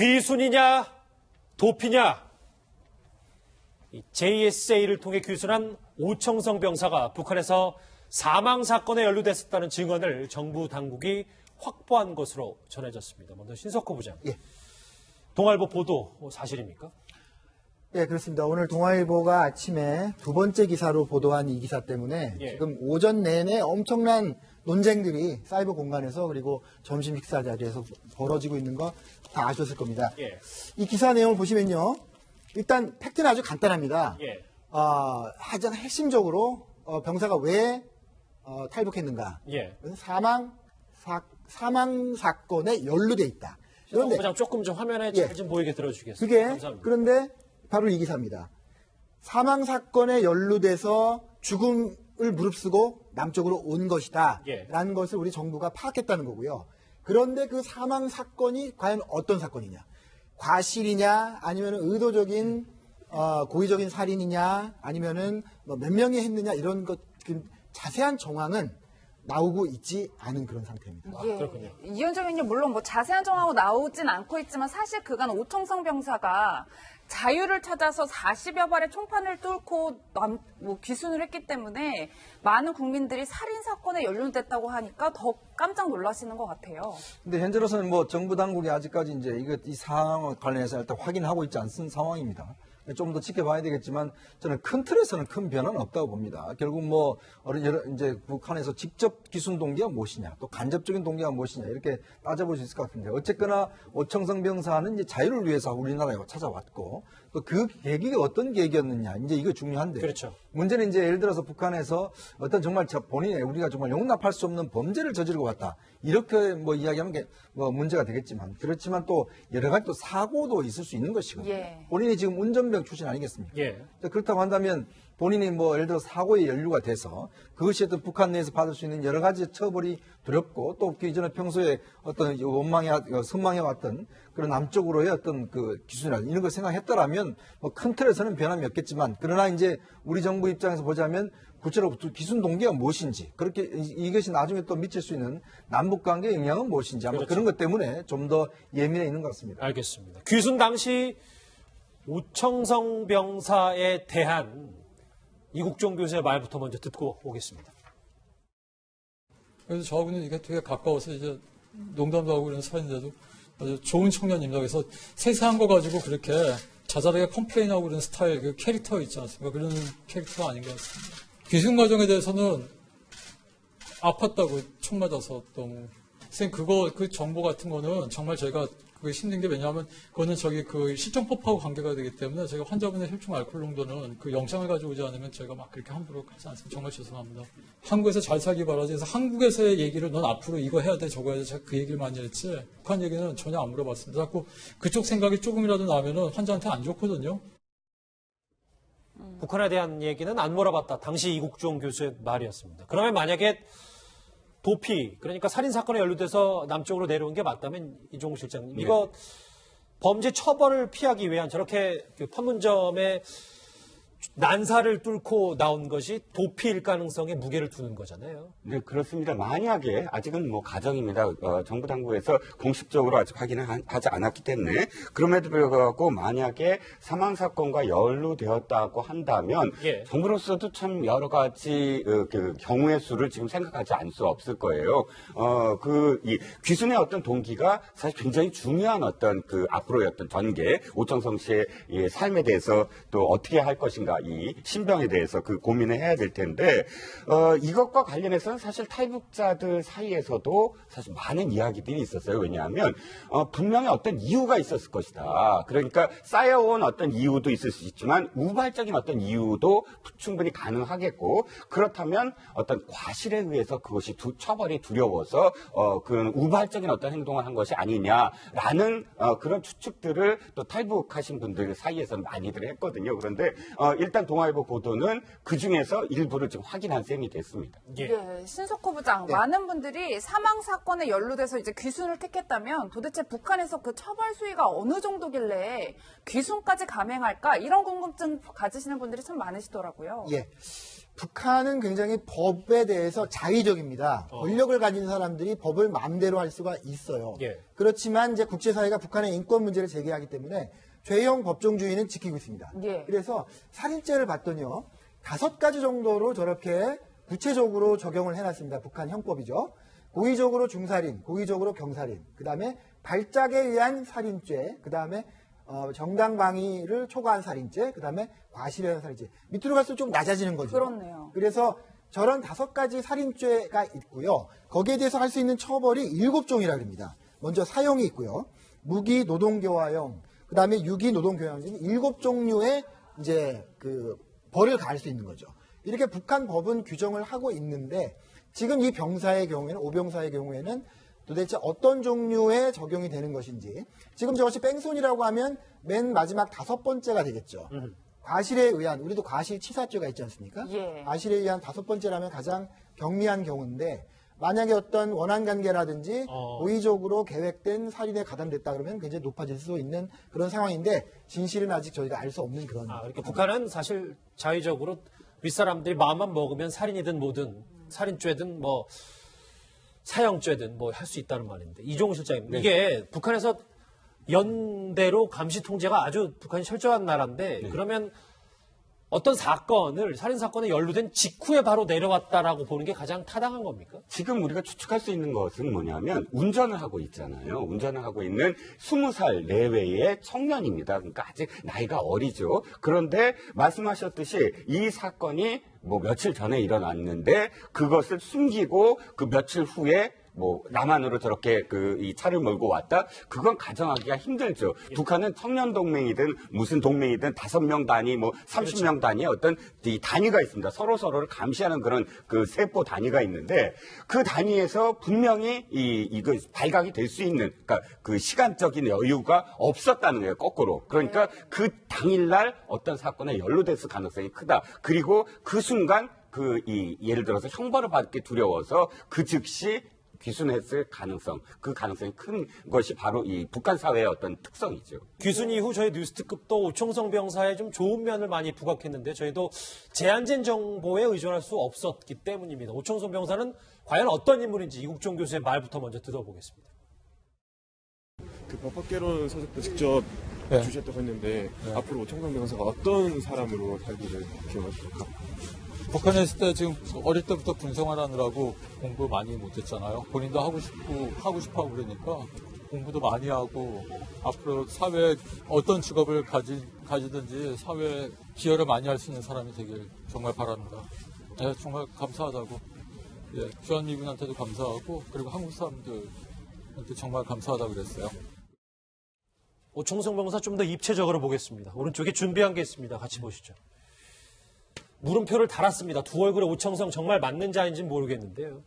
귀순이냐 도피냐 이 JSA를 통해 귀순한 오청성 병사가 북한에서 사망 사건에 연루됐었다는 증언을 정부 당국이 확보한 것으로 전해졌습니다. 먼저 신석호 부장. 예. 동아일보 보도 사실입니까? 예, 그렇습니다. 오늘 동아일보가 아침에 두 번째 기사로 보도한 이 기사 때문에 예. 지금 오전 내내 엄청난 논쟁들이 사이버 공간에서 그리고 점심 식사 자리에서 벌어지고 있는 거 다 아셨을 겁니다. 예. 이 기사 내용을 보시면요. 일단 팩트는 아주 간단합니다. 예. 어, 가장 핵심적으로 어, 병사가 왜 어, 탈북했는가? 예. 사망 사, 사망 사건에 연루돼 있다. 그런데 부장 조금 좀 화면에 예. 잘좀 보이게 들어주시겠어요? 그게 감사합니다. 그런데 바로 이 기사입니다. 사망 사건에 연루돼서 죽음을 무릅쓰고 남쪽으로 온 것이다. 예. 라는 것을 우리 정부가 파악했다는 거고요. 그런데 그 사망 사건이 과연 어떤 사건이냐? 과실이냐? 아니면 의도적인 어, 고의적인 살인이냐? 아니면은 뭐 몇 명이 했느냐? 이런 것그 자세한 정황은 나오고 있지 않은 그런 상태입니다. 아, 그렇군요. 이현정 의원님 물론 뭐 자세한 정황으로 나오진 않고 있지만 사실 그간 오청성 병사가 자유를 찾아서 40여 발의 총판을 뚫고 남, 뭐 귀순을 했기 때문에 많은 국민들이 살인 사건에 연루됐다고 하니까 더 깜짝 놀라시는 것 같아요. 근데 현재로서는 뭐 정부 당국이 아직까지 이제 이거 이 상황 관련해서 일단 확인하고 있지 않은 상황입니다. 좀 더 지켜봐야 되겠지만 저는 큰 틀에서는 큰 변화는 없다고 봅니다. 결국 뭐 여러 이제 북한에서 직접 기순 동기가 무엇이냐, 또 간접적인 동기가 무엇이냐 이렇게 따져볼 수 있을 것 같은데 어쨌거나 오청성 병사는 이제 자유를 위해서 우리나라에 찾아왔고 또 그 계기가 어떤 계기였느냐 이제 이거 중요한데 그렇죠. 문제는 이제 예를 들어서 북한에서 어떤 정말 저 본인의 우리가 정말 용납할 수 없는 범죄를 저지르고 왔다. 이렇게 뭐 이야기하면 게뭐 문제가 되겠지만 그렇지만 또 여러 가지 또 사고도 있을 수 있는 것이거든요. 예. 본인이 지금 운전병 출신 아니겠습니까? 예. 자, 그렇다고 한다면 본인이 뭐 예를 들어 사고에 연루가 돼서 그것이 어떤 북한 내에서 받을 수 있는 여러 가지 처벌이 두렵고 또 그 이전에 평소에 어떤 원망해 왔- 선망해 왔던 그런 남쪽으로의 어떤 그 기준이나 이런 걸 생각했더라면 뭐 큰 틀에서는 변함이 없겠지만 그러나 이제 우리 정부 입장에서 보자면 구체적으로 기준 동기가 무엇인지 그렇게 이- 이것이 나중에 또 미칠 수 있는 남북 관계의 영향은 무엇인지 아마 그렇죠. 그런 것 때문에 좀 더 예민해 있는 것 같습니다. 알겠습니다. 귀순 당시 오청성 병사에 대한 이국종 교수의 말부터 먼저 듣고 오겠습니다. 그래서 저하고는 이게 되게 가까워서 이제 농담도 하고 그런 사이인데도 아주 좋은 청년입니다. 그래서 세세한 거 가지고 그렇게 자잘하게 컴플레인하고 그런 스타일, 그 캐릭터 있지 않습니까? 그런 캐릭터가 아닌 것 같습니다. 귀순 과정에 대해서는 아팠다고 총 맞아서 너무. 선생님, 그거, 그 정보 같은 거는 정말 저희가 그게 힘든 게 왜냐하면 그거는 저기 그 실정법하고 관계가 되기 때문에 저희가 환자분의 혈중 알코올 농도는 그 영장을 가지고 오지 않으면 저희가 막 그렇게 함부로 하지 않습니다. 정말 죄송합니다. 한국에서 잘 살기 바라지 그래서 한국에서의 얘기를 넌 앞으로 이거 해야 돼 저거 해야 돼 제가 그 얘기를 많이 했지 북한 얘기는 전혀 안 물어봤습니다. 자꾸 그쪽 생각이 조금이라도 나면은 환자한테 안 좋거든요. 북한에 대한 얘기는 안 물어봤다. 당시 이국종 교수의 말이었습니다. 그러면 만약에 도피, 그러니까 살인 사건에 연루돼서 남쪽으로 내려온 게 맞다면 이종우 실장님, 이거 범죄 처벌을 피하기 위한 저렇게 그 판문점에 난사를 뚫고 나온 것이 도피일 가능성에 무게를 두는 거잖아요. 네, 그렇습니다. 만약에 아직은 뭐 가정입니다. 어, 정부 당국에서 공식적으로 아직 확인을 하- 하지 않았기 때문에 그럼에도 불구하고 만약에 사망 사건과 연루되었다고 한다면 예. 정부로서도 참 여러 가지 어, 그 경우의 수를 지금 생각하지 않을 수 없을 거예요. 어, 그, 이 귀순의 어떤 동기가 사실 굉장히 중요한 어떤 그 앞으로의 어떤 전개, 오청성 씨의 이 삶에 대해서 또 어떻게 할 것인가, 이 신병에 대해서 그 고민을 해야 될 텐데, 어, 이것과 관련해서는 사실 탈북자들 사이에서도 사실 많은 이야기들이 있었어요. 왜냐하면, 어, 분명히 어떤 이유가 있었을 것이다. 그러니까 쌓여온 어떤 이유도 있을 수 있지만, 우발적인 어떤 이유도 충분히 가능하겠고, 그렇다면 어떤 과실에 의해서 그것이 두, 처벌이 두려워서, 어, 그런 우발적인 어떤 행동을 한 것이 아니냐라는, 어, 그런 추측들을 또 탈북하신 분들 사이에서는 많이들 했거든요. 그런데, 어, 일단 동아일보 보도는 그 중에서 일부를 지금 확인한 셈이 됐습니다. 예. 예, 신석호 부장, 많은 분들이 사망 사건에 연루돼서 이제 귀순을 택했다면 도대체 북한에서 그 처벌 수위가 어느 정도길래 귀순까지 감행할까 이런 궁금증 가지시는 분들이 참 많으시더라고요. 예. 북한은 굉장히 법에 대해서 자의적입니다. 권력을 가진 사람들이 법을 마음대로 할 수가 있어요. 예. 그렇지만 이제 국제사회가 북한의 인권 문제를 제기하기 때문에 죄형 법정주의는 지키고 있습니다. 예. 그래서 살인죄를 봤더니요. 다섯 가지 정도로 저렇게 구체적으로 적용을 해놨습니다. 북한 형법이죠. 고의적으로 중살인, 고의적으로 경살인, 그 다음에 발작에 의한 살인죄, 그 다음에 어, 정당방위를 초과한 살인죄, 그 다음에 과실에 의한 살인죄. 밑으로 갈수록 좀 낮아지는 거죠. 그렇네요. 그래서 저런 다섯 가지 살인죄가 있고요. 거기에 대해서 할 수 있는 처벌이 일곱 종이라 그럽니다. 먼저 사형이 있고요. 무기 노동교화형, 그 다음에 유기 노동교화형 등 일곱 종류의 이제 그 벌을 가할 수 있는 거죠. 이렇게 북한 법은 규정을 하고 있는데 지금 이 병사의 경우에는 오병사의 경우에는 도대체 어떤 종류의 적용이 되는 것인지 지금 저것이 뺑소니라고 하면 맨 마지막 다섯 번째가 되겠죠. 과실에 의한 우리도 과실치사죄가 있지 않습니까? 예. 과실에 의한 다섯 번째라면 가장 경미한 경우인데 만약에 어떤 원한 관계라든지 어. 고의적으로 계획된 살인에 가담됐다 그러면 굉장히 높아질 수 있는 그런 상황인데 진실은 아직 저희가 알 수 없는 그런 아, 그러니까 북한은 사실 자의적으로 윗사람들이 마음만 먹으면 살인이든 뭐든 살인죄든 뭐 사형죄든 뭐 할 수 있다는 말인데 이종우 실장님 네. 이게 북한에서 연대로 감시 통제가 아주 북한이 철저한 나라인데 네. 그러면 어떤 사건을 살인 사건에 연루된 직후에 바로 내려왔다라고 보는 게 가장 타당한 겁니까? 지금 우리가 추측할 수 있는 것은 뭐냐면 운전을 하고 있잖아요. 운전을 하고 있는 20살 내외의 청년입니다. 그러니까 아직 나이가 어리죠. 그런데 말씀하셨듯이 이 사건이 뭐 며칠 전에 일어났는데 그것을 숨기고 그 며칠 후에 뭐 남한으로 저렇게 그 이 차를 몰고 왔다 그건 가정하기가 힘들죠. 북한은 청년 동맹이든 무슨 동맹이든 다섯 명 단위 뭐 삼십 명 단위 어떤 이 단위가 있습니다. 서로 서로를 감시하는 그런 그 세포 단위가 있는데 그 단위에서 분명히 이 이거 발각이 될 수 있는 그러니까 그 시간적인 여유가 없었다는 거예요. 거꾸로 그러니까 그 당일날 어떤 사건에 연루됐을 가능성이 크다. 그리고 그 순간 그 이 예를 들어서 형벌을 받기 두려워서 그 즉시 귀순했을 가능성, 그 가능성이 큰 것이 바로 이 북한 사회의 어떤 특성이죠. 귀순 이후 저희 뉴스특급도 오총성 병사에 좀 좋은 면을 많이 부각했는데 저희도 제한된 정보에 의존할 수 없었기 때문입니다. 오총성 병사는 과연 어떤 인물인지 이국종 교수의 말부터 먼저 들어보겠습니다. 그 법학개론 서적도 직접 네. 주셨다고 했는데 앞으로 오청강 변호사가 어떤 사람으로 살기를 기원하십니까? 북한에 있을 때 지금 어릴 때부터 군생활하느라고 공부 많이 못했잖아요. 본인도 하고 싶고 하고 싶어하고 그러니까 공부도 많이 하고 앞으로 사회에 어떤 직업을 가지, 가지든지 사회에 기여를 많이 할 수 있는 사람이 되길 정말 바랍니다. 네, 정말 감사하다고. 예, 주한미군한테도 감사하고 그리고 한국 사람들한테 정말 감사하다고 그랬어요. 오총성 병사 좀 더 입체적으로 보겠습니다. 오른쪽에 준비한 게 있습니다. 같이 보시죠. 물음표를 달았습니다. 두 얼굴의 오청성 정말 맞는지 아닌지는 모르겠는데요.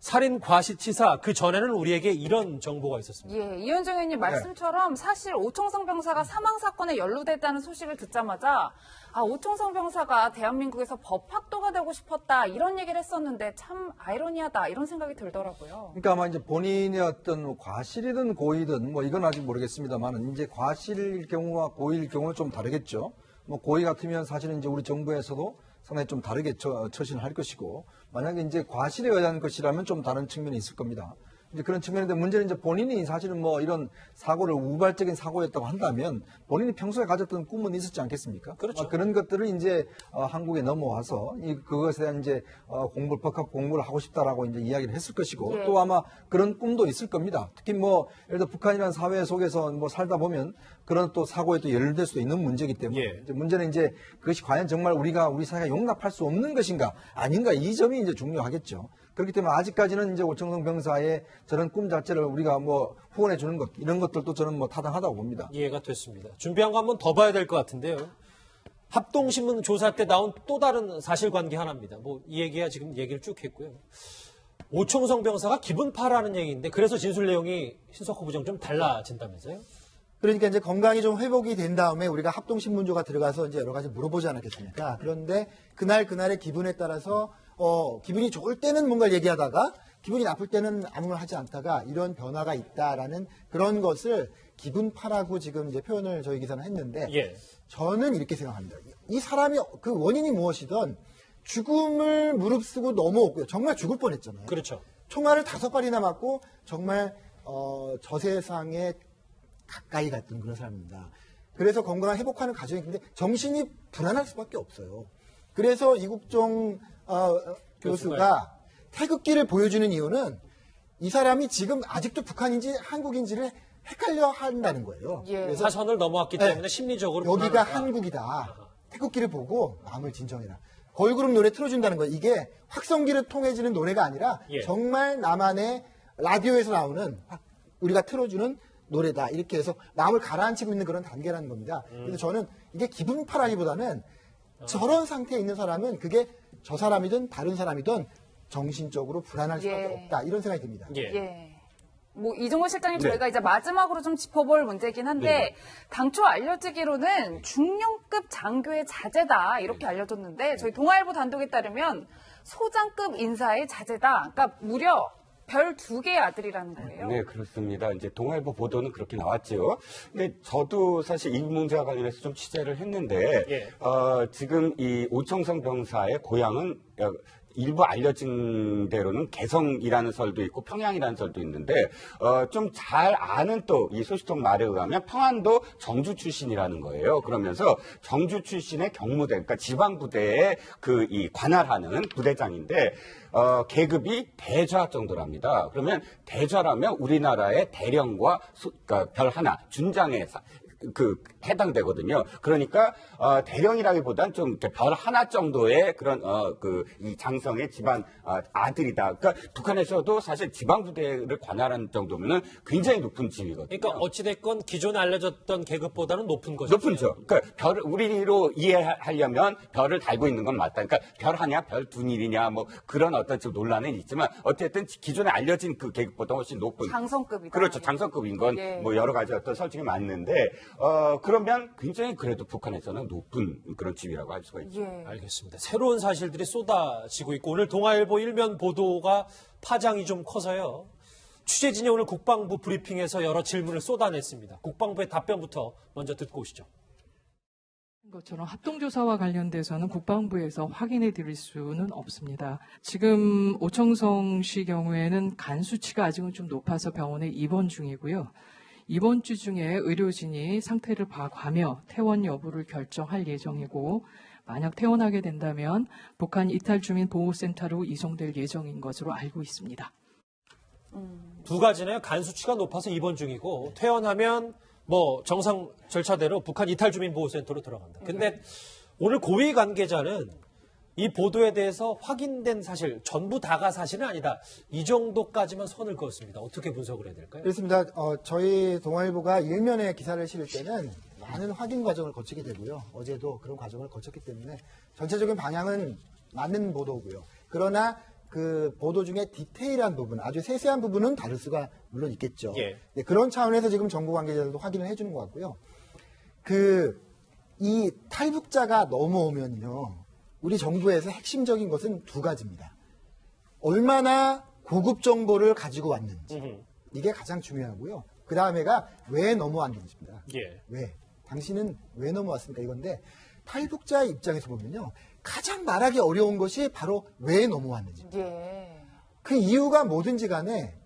살인 과시치사 그 전에는 우리에게 이런 정보가 있었습니다. 예, 이현정 의원님 말씀처럼 사실 오총성 병사가 사망 사건에 연루됐다는 소식을 듣자마자 아 오총성 병사가 대한민국에서 법학도가 되고 싶었다 이런 얘기를 했었는데 참 아이러니하다 이런 생각이 들더라고요. 그러니까 아마 이제 본인의 어떤 과실이든 고의든 뭐 이건 아직 모르겠습니다만 이제 과실일 경우와 고의일 경우는 좀 다르겠죠. 뭐 고의 같으면 사실은 이제 우리 정부에서도 상당히 좀 다르게 처, 처신을 할 것이고 만약에 이제 과실에 의한 것이라면 좀 다른 측면이 있을 겁니다. 이제 그런 측면인데 문제는 이제 본인이 사실은 뭐 이런 사고를 우발적인 사고였다고 한다면 본인이 평소에 가졌던 꿈은 있었지 않겠습니까? 그렇죠. 어, 그런 것들을 이제 어, 한국에 넘어와서 이 그것에 대한 이제 어, 공부 법학 공부를 하고 싶다라고 이제 이야기를 했을 것이고 예. 또 아마 그런 꿈도 있을 겁니다. 특히 뭐 예를 들어 북한이라는 사회 속에서 뭐 살다 보면 그런 또 사고에 또 연루될 수도 있는 문제이기 때문에 예. 이제 문제는 이제 그것이 과연 정말 우리가 우리 사회가 용납할 수 없는 것인가 아닌가 이 점이 이제 중요하겠죠. 그렇기 때문에 아직까지는 이제 오청성 병사의 저런 꿈 자체를 우리가 뭐 후원해 주는 것 이런 것들도 저는 뭐 타당하다고 봅니다. 이해가 됐습니다. 준비한 거 한번 더 봐야 될 것 같은데요. 합동신문 조사 때 나온 또 다른 사실관계 하나입니다. 뭐 이 얘기야 지금 얘기를 쭉 했고요. 오총성 병사가 기분 파라는 얘기인데 그래서 진술 내용이 신석호 부장 좀 달라진다면서요? 그러니까 이제 건강이 좀 회복이 된 다음에 우리가 합동신문조가 들어가서 이제 여러 가지 물어보지 않았겠습니까? 그런데 그날 그날의 기분에 따라서 어, 기분이 좋을 때는 뭔가를 얘기하다가 기분이 나쁠 때는 아무 말 하지 않다가 이런 변화가 있다라는 그런 것을 기분파라고 지금 이제 표현을 저희 기사는 했는데 예. 저는 이렇게 생각합니다. 이 사람이 그 원인이 무엇이든 죽음을 무릅쓰고 넘어오고요. 정말 죽을 뻔했잖아요. 그렇죠. 총알을 다섯 발이나 맞고 정말 어, 저 세상에 가까이 갔던 그런 사람입니다. 그래서 건강을 회복하는 과정이 근데 정신이 불안할 수밖에 없어요. 그래서 이국종 어, 교수가 태극기를 보여주는 이유는 이 사람이 지금 아직도 북한인지 한국인지를 헷갈려 한다는 거예요. 예. 그래서 사선을 넘어왔기 네. 때문에 심리적으로 여기가 불안하다. 한국이다. 태극기를 보고 마음을 진정해라. 걸그룹 노래 틀어준다는 거예요. 이게 확성기를 통해지는 노래가 아니라 예. 정말 나만의 라디오에서 나오는 확- 우리가 틀어주는 노래다. 이렇게 해서 마음을 가라앉히고 있는 그런 단계라는 겁니다. 음. 그래서 저는 이게 기분 파라기보다는 저런 상태에 있는 사람은 그게 저 사람이든 다른 사람이든 정신적으로 불안할 수밖에 예. 없다. 이런 생각이 듭니다. 예. 예. 뭐 이종호 실장님 네. 저희가 이제 마지막으로 좀 짚어볼 문제긴 한데 네. 당초 알려지기로는 중령급 장교의 자제다 이렇게 알려졌는데 저희 동아일보 단독에 따르면 소장급 인사의 자제다. 그러니까 무려 별 두 개의 아들이라는 거예요. 네, 그렇습니다. 이제 동아일보 보도는 그렇게 나왔죠. 근데 저도 사실 이 문제와 관련해서 좀 취재를 했는데, 예. 어, 지금 이 오청성 병사의 고향은 어, 일부 알려진 대로는 개성이라는 설도 있고 평양이라는 설도 있는데 어, 좀 잘 아는 또 이 소식통 말에 의하면 평안도 정주 출신이라는 거예요. 그러면서 정주 출신의 경무대, 그러니까 지방 부대에 그 이 관할하는 부대장인데 어, 계급이 대좌 정도랍니다. 그러면 대좌라면 우리나라의 대령과 수- 그러니까 별 하나 준장에 사- 그 해당되거든요. 그러니까 어, 대령이라기보단 좀 별 하나 정도의 그런 어, 그이 장성의 집안 아, 아들이다. 그러니까 북한에서도 사실 지방 부대를 관할하는 정도면은 굉장히 높은 지위거든요. 그러니까 어찌 됐건 기존에 알려졌던 계급보다는 높은 거죠. 높은 죠. 그러니까 별 우리로 이해하려면 별을 달고 있는 건 맞다. 그러니까 별 하냐, 별 두일이냐, 뭐 그런 어떤 좀 논란은 있지만 어쨌든 기존에 알려진 그 계급보다 훨씬 높은 장성급이다. 그렇죠. 장성급인 건 예. 뭐 여러 가지 어떤 설정이 맞는데 어 그러면 굉장히 그래도 북한에서는 높은 그런 지위라고 할 수가 있죠. 예. 알겠습니다. 새로운 사실들이 쏟아지고 있고 오늘 동아일보 일면 보도가 파장이 좀 커서요. 취재진이 오늘 국방부 브리핑에서 여러 질문을 쏟아냈습니다. 국방부의 답변부터 먼저 듣고 오시죠. 것처럼 합동조사와 관련돼서는 국방부에서 확인해 드릴 수는 없습니다. 지금 오청성 씨 경우에는 간 수치가 아직은 좀 높아서 병원에 입원 중이고요. 이번 주 중에 의료진이 상태를 봐가며 퇴원 여부를 결정할 예정이고 만약 퇴원하게 된다면 북한 이탈 주민 보호센터로 이송될 예정인 것으로 알고 있습니다. 두 가지네요. 간 수치가 높아서 입원 중이고 퇴원하면 뭐 정상 절차대로 북한 이탈 주민 보호센터로 들어간다. 근데 오늘 고위 관계자는 이 보도에 대해서 확인된 사실 전부 다가 사실은 아니다. 이 정도까지만 선을 그었습니다. 어떻게 분석을 해야 될까요? 그렇습니다. 어, 저희 동아일보가 일면에 기사를 실을 때는 많은 확인 과정을 거치게 되고요. 어제도 그런 과정을 거쳤기 때문에 전체적인 방향은 맞는 보도고요. 그러나 그 보도 중에 디테일한 부분, 아주 세세한 부분은 다를 수가 물론 있겠죠. 예. 네, 그런 차원에서 지금 정부 관계자들도 확인을 해주는 것 같고요. 그, 이 탈북자가 넘어오면요. 우리 정부에서 핵심적인 것은 두 가지입니다. 얼마나 고급 정보를 가지고 왔는지. 이게 가장 중요하고요. 그 다음에가 왜 넘어왔는지입니다. 예. 왜? 당신은 왜 넘어왔습니까? 이건데 탈북자 입장에서 보면요. 가장 말하기 어려운 것이 바로 왜 넘어왔는지. 예. 그 이유가 뭐든지 간에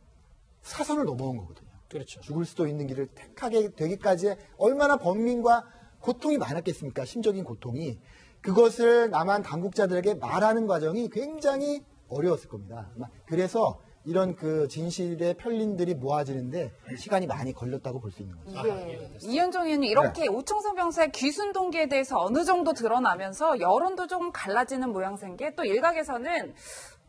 사선을 넘어온 거거든요. 그렇죠. 죽을 수도 있는 길을 택하게 되기까지 얼마나 범민과 고통이 많았겠습니까? 심적인 고통이. 그것을 남한 당국자들에게 말하는 과정이 굉장히 어려웠을 겁니다. 그래서 이런 그 진실의 편린들이 모아지는데 시간이 많이 걸렸다고 볼 수 있는 거죠. 예. 이현정 의원님 이렇게 오청성 병사의 귀순 동기에 대해서 어느 정도 드러나면서 여론도 좀 갈라지는 모양새인 게 또 일각에서는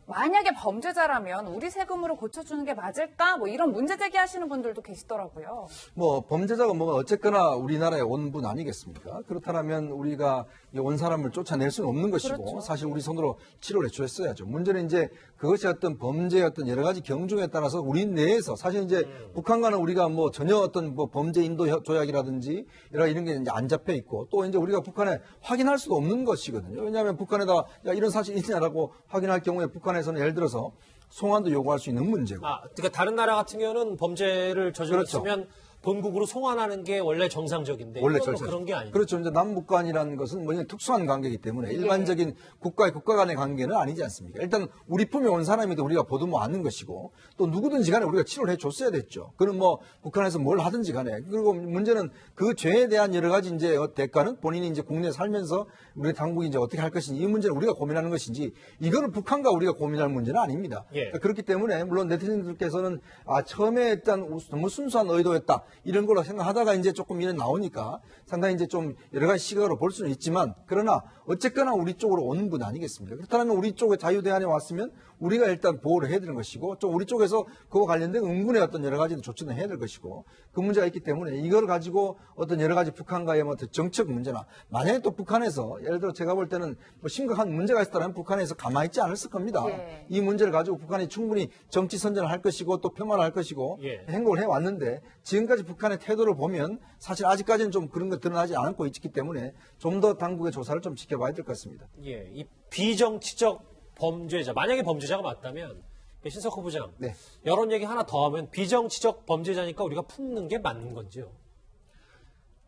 만약에 범죄자라면 우리 세금으로 고쳐주는 게 맞을까? 뭐 이런 문제 제기하시는 분들도 계시더라고요. 뭐 범죄자가 뭐가 어쨌거나 우리나라에 온 분 아니겠습니까? 그렇다면 우리가 이온 사람을 쫓아낼 수는 없는 것이고 그렇죠. 사실 우리 손으로 치료를 해줬어야죠. 문제는 이제 그것이 어떤 범죄의 어떤 여러 가지 경중에 따라서 우리 내에서 사실 이제 북한과는 우리가 뭐 전혀 어떤 뭐 범죄 인도 협- 조약이라든지 여러 이런 게 이제 안 잡혀 있고 또 이제 우리가 북한에 확인할 수도 없는 것이거든요. 왜냐하면 북한에다 야 이런 사실 있냐라고 확인할 경우에 북한 에서는 예를 들어서 송환도 요구할 수 있는 문제고. 아, 그러니까 다른 나라 같은 경우는 범죄를 저질렀으면 본국으로 송환하는 게 원래 정상적인데 원래 뭐 절차 그런 게 아니죠. 그렇죠. 이제 남북 간이라는 것은 뭐냐 특수한 관계이기 때문에 일반적인 국가의 국가 간의 관계는 아니지 않습니까? 일단 우리 품에 온 사람이도 우리가 보듬어 안는 것이고 또 누구든지 간에 우리가 치료를 해 줬어야 됐죠. 그럼 뭐 북한에서 뭘 하든지 간에 그리고 문제는 그 죄에 대한 여러 가지 이제 대가는 본인이 이제 국내에 살면서 우리 당국이 이제 어떻게 할 것인지 이 문제는 우리가 고민하는 것인지 이거는 북한과 우리가 고민할 문제는 아닙니다. 예. 그렇기 때문에 물론 네티즌들께서는 아 처음에 일단 너무 순수한 의도였다 이런 걸로 생각하다가 이제 조금 이래 나오니까 상당히 이제 좀 여러 가지 시각으로 볼 수는 있지만 그러나 어쨌거나 우리 쪽으로 오는 분 아니겠습니까? 그렇다면 우리 쪽에 자유대안에 왔으면 우리가 일단 보호를 해야 되는 것이고 또 우리 쪽에서 그와 관련된 응분의 어떤 여러 가지 조치는 해야 될 것이고 그 문제가 있기 때문에 이걸 가지고 어떤 여러 가지 북한과의 뭐 어떤 정책 문제나 만약에 또 북한에서 예를 들어 제가 볼 때는 뭐 심각한 문제가 있었다면 북한에서 가만히 있지 않았을 겁니다. 예. 이 문제를 가지고 북한이 충분히 정치 선전을 할 것이고 또 평화를 할 것이고 예. 행동을 해왔는데 지금까지 북한의 태도를 보면 사실 아직까지는 좀 그런 거 드러나지 않고 있기 때문에 좀 더 당국의 조사를 좀 지켜봐야 될 것 같습니다. 예, 이 비정치적 범죄자 만약에 범죄자가 맞다면 신석호 부장 네. 여론 얘기 하나 더 하면 비정치적 범죄자니까 우리가 품는 게 맞는 건지요?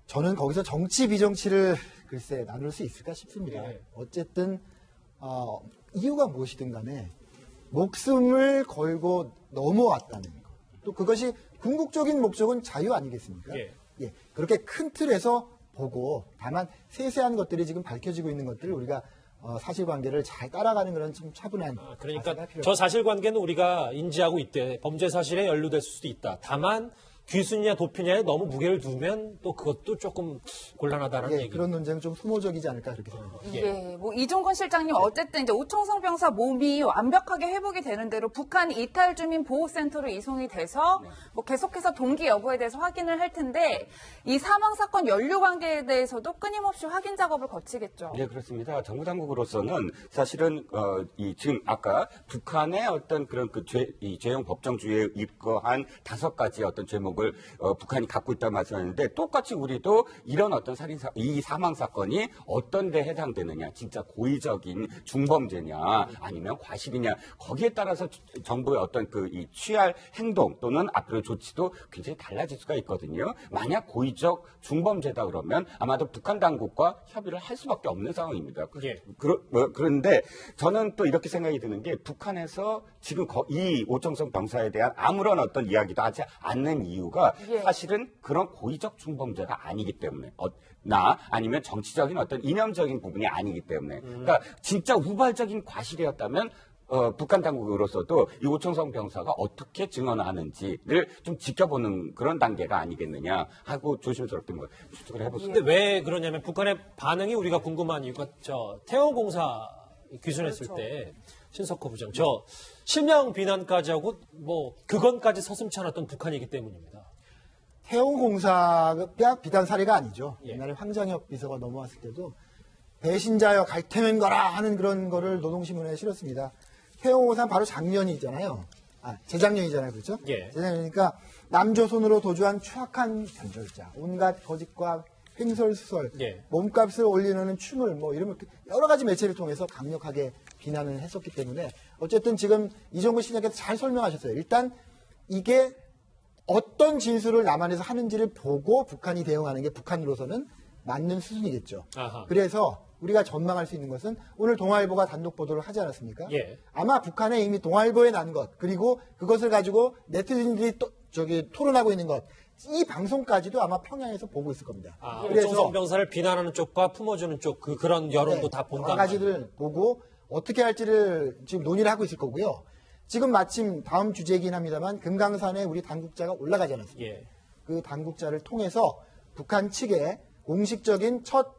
저는 거기서 정치 비정치를 글쎄 나눌 수 있을까 싶습니다. 예. 어쨌든 어, 이유가 무엇이든 간에 목숨을 걸고 넘어왔다는 것. 또 그것이 궁극적인 목적은 자유 아니겠습니까? 예. 예, 그렇게 큰 틀에서 보고 다만 세세한 것들이 지금 밝혀지고 있는 것들을 우리가 어, 사실관계를 잘 따라가는 그런 좀 차분한 아, 그러니까. 저 사실관계는 우리가 인지하고 있대 범죄 사실에 연루됐을 수도 있다. 다만 귀순이냐 도피냐에 너무 무게를 두면 또 그것도 조금 곤란하다는 예, 얘기. 그런 논쟁은 좀 소모적이지 않을까 그렇게 생각합니다. 예, 뭐 이종건 실장님 어쨌든 이제 오청성 병사 몸이 완벽하게 회복이 되는 대로 북한 이탈 주민 보호 센터로 이송이 돼서 뭐 계속해서 동기 여부에 대해서 확인을 할 텐데 이 사망 사건 연루 관계에 대해서도 끊임없이 확인 작업을 거치겠죠. 네, 그렇습니다. 정부 당국으로서는 사실은 어, 이 지금 아까 북한의 어떤 그런 그 죄, 이 죄형 법정주의에 입거한 다섯 가지 어떤 제목 을 어, 북한이 갖고 있다 말씀하셨는데 똑같이 우리도 이런 어떤 살인 사 이 사망 사건이 어떤 데 해당되느냐, 진짜 고의적인 중범죄냐, 아니면 과실이냐 거기에 따라서 주- 정부의 어떤 그 이 취할 행동 또는 앞으로 조치도 굉장히 달라질 수가 있거든요. 만약 고의적 중범죄다 그러면 아마도 북한 당국과 협의를 할 수밖에 없는 상황입니다. 예. 그러, 뭐, 그런데 저는 또 이렇게 생각이 드는 게 북한에서 지금 거- 이 오청성 병사에 대한 아무런 어떤 이야기도 하지 않는 이유 가 예. 사실은 그런 고의적 중범죄가 아니기 때문에 어, 나 아니면 정치적인 어떤 이념적인 부분이 아니기 때문에 그러니까 진짜 우발적인 과실이었다면 어, 북한 당국으로서도 이 오청성 병사가 어떻게 증언하는지를 좀 지켜보는 그런 단계가 아니겠느냐 하고 조심스럽게 뭐 추측을 해보습니다. 근데 왜 그러냐면 북한의 반응이 우리가 궁금한 이유가 저 태원공사 귀순했을 그렇죠. 때 신석호 부장 저 실명 비난까지 하고 뭐 그건까지 서슴치 않았던 북한이기 때문입니다. 태용공사가 비단 사례가 아니죠. 예. 옛날에 황장혁 비서가 넘어왔을 때도 배신자여 갈 테면 거라 하는 그런 거를 노동신문에 실었습니다. 태용공사는 바로 작년이잖아요. 아, 재작년이잖아요. 그렇죠? 예. 재작년이니까 남조선으로 도주한 추악한 변절자, 온갖 거짓과 횡설수설, 예. 몸값을 올리는 춤을 뭐 이런 여러 가지 매체를 통해서 강력하게 비난을 했었기 때문에 어쨌든 지금 이종근 시장께서 잘 설명하셨어요. 일단 이게 어떤 진술을 남한에서 하는지를 보고 북한이 대응하는 게 북한으로서는 맞는 수순이겠죠. 아하. 그래서 우리가 전망할 수 있는 것은 오늘 동아일보가 단독 보도를 하지 않았습니까? 예. 아마 북한에 이미 동아일보에 난 것, 그리고 그것을 가지고 네티즌들이 또 저기 토론하고 있는 것, 이 방송까지도 아마 평양에서 보고 있을 겁니다. 아, 오청성 병사를 비난하는 쪽과 품어주는 쪽 그 그런 여론도 다 본다. 여러 가지를 보고 어떻게 할지를 지금 논의를 하고 있을 거고요. 지금 마침 다음 주제이긴 합니다만 금강산에 우리 당국자가 올라가지 않았습니까? 예. 그 당국자를 통해서 북한 측에 공식적인 첫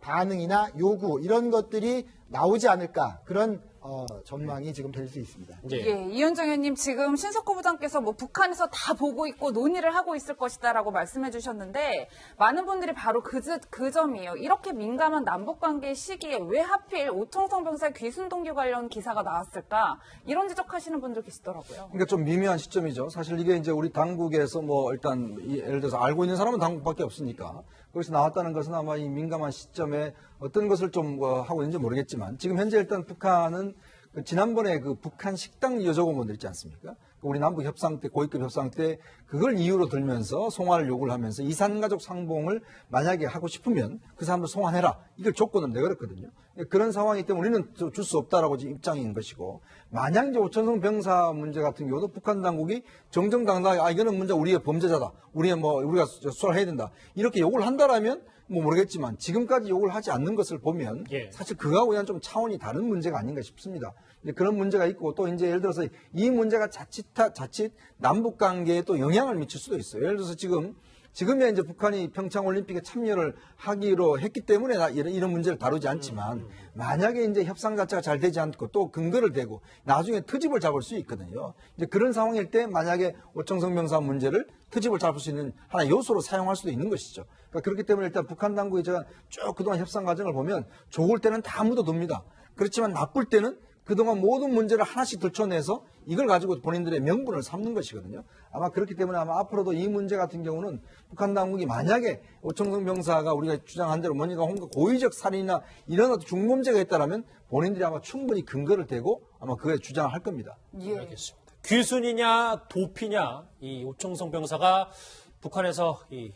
반응이나 요구 이런 것들이 나오지 않을까 그런 어, 전망이 지금 될 수 있습니다. 예. 예, 이현정 의원님 지금 신석호 부장께서 뭐 북한에서 다 보고 있고 논의를 하고 있을 것이다라고 말씀해 주셨는데 많은 분들이 바로 그, 지- 그 점이에요. 이렇게 민감한 남북 관계 시기에 왜 하필 오청성 병사의 귀순 동기 관련 기사가 나왔을까? 이런 지적하시는 분들 계시더라고요. 그러니까 좀 미묘한 시점이죠. 사실 이게 이제 우리 당국에서 뭐 일단 이 예를 들어서 알고 있는 사람은 당국밖에 없으니까 거기서 나왔다는 것은 아마 이 민감한 시점에 어떤 것을 좀 어, 하고 있는지 모르겠지만 지금 현재 일단 북한은 그 지난번에 그 북한 식당 여직원분들 있지 않습니까? 우리 남북 협상 때 고위급 협상 때 그걸 이유로 들면서 송환을 요구를 하면서 이산가족 상봉을 만약에 하고 싶으면 그 사람들 송환해라 이걸 조건을 내걸었거든요. 그런 상황이기 때문에 우리는 줄 수 없다라고 지금 입장인 것이고 만약 이제 오천성 병사 문제 같은 경우도 북한 당국이 정정당당하게 아 이거는 문제 우리의 범죄자다 우리의 뭐 우리가 수사해야 된다 이렇게 요구를 한다라면 뭐 모르겠지만 지금까지 요구를 하지 않는 것을 보면 예. 사실 그거하고는 좀 차원이 다른 문제가 아닌가 싶습니다. 그런 문제가 있고 또 이제 예를 들어서 이 문제가 자칫 자칫 남북 관계에 또 영향을 미칠 수도 있어요. 예를 들어서 지금 지금이야 이제 북한이 평창 올림픽에 참여를 하기로 했기 때문에 나 이런, 이런 문제를 다루지 않지만 만약에 이제 협상 자체가 잘 되지 않고 또 근거를 대고 나중에 트집을 잡을 수 있거든요. 이제 그런 상황일 때 만약에 오청성 병사 문제를 트집을 잡을 수 있는 하나 요소로 사용할 수도 있는 것이죠. 그러니까 그렇기 때문에 일단 북한 당국이 제가 쭉 그동안 협상 과정을 보면 좋을 때는 다 묻어둡니다. 그렇지만 나쁠 때는 그동안 모든 문제를 하나씩 들춰내서 이걸 가지고 본인들의 명분을 삼는 것이거든요. 아마 그렇기 때문에 아마 앞으로도 이 문제 같은 경우는 북한 당국이 만약에 오청성 병사가 우리가 주장한 대로 뭔가 뭔가 고의적 살인이나 이런 어떤 중범죄가 있다라면 본인들이 아마 충분히 근거를 대고 아마 그에 주장을 할 겁니다. 예. 알겠습니다. 귀순이냐 도피냐 이 오청성 병사가 북한에서 이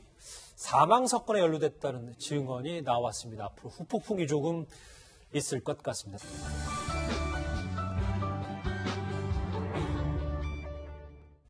사망 사건에 연루됐다는 증언이 나왔습니다. 앞으로 후폭풍이 조금 있을 것 같습니다.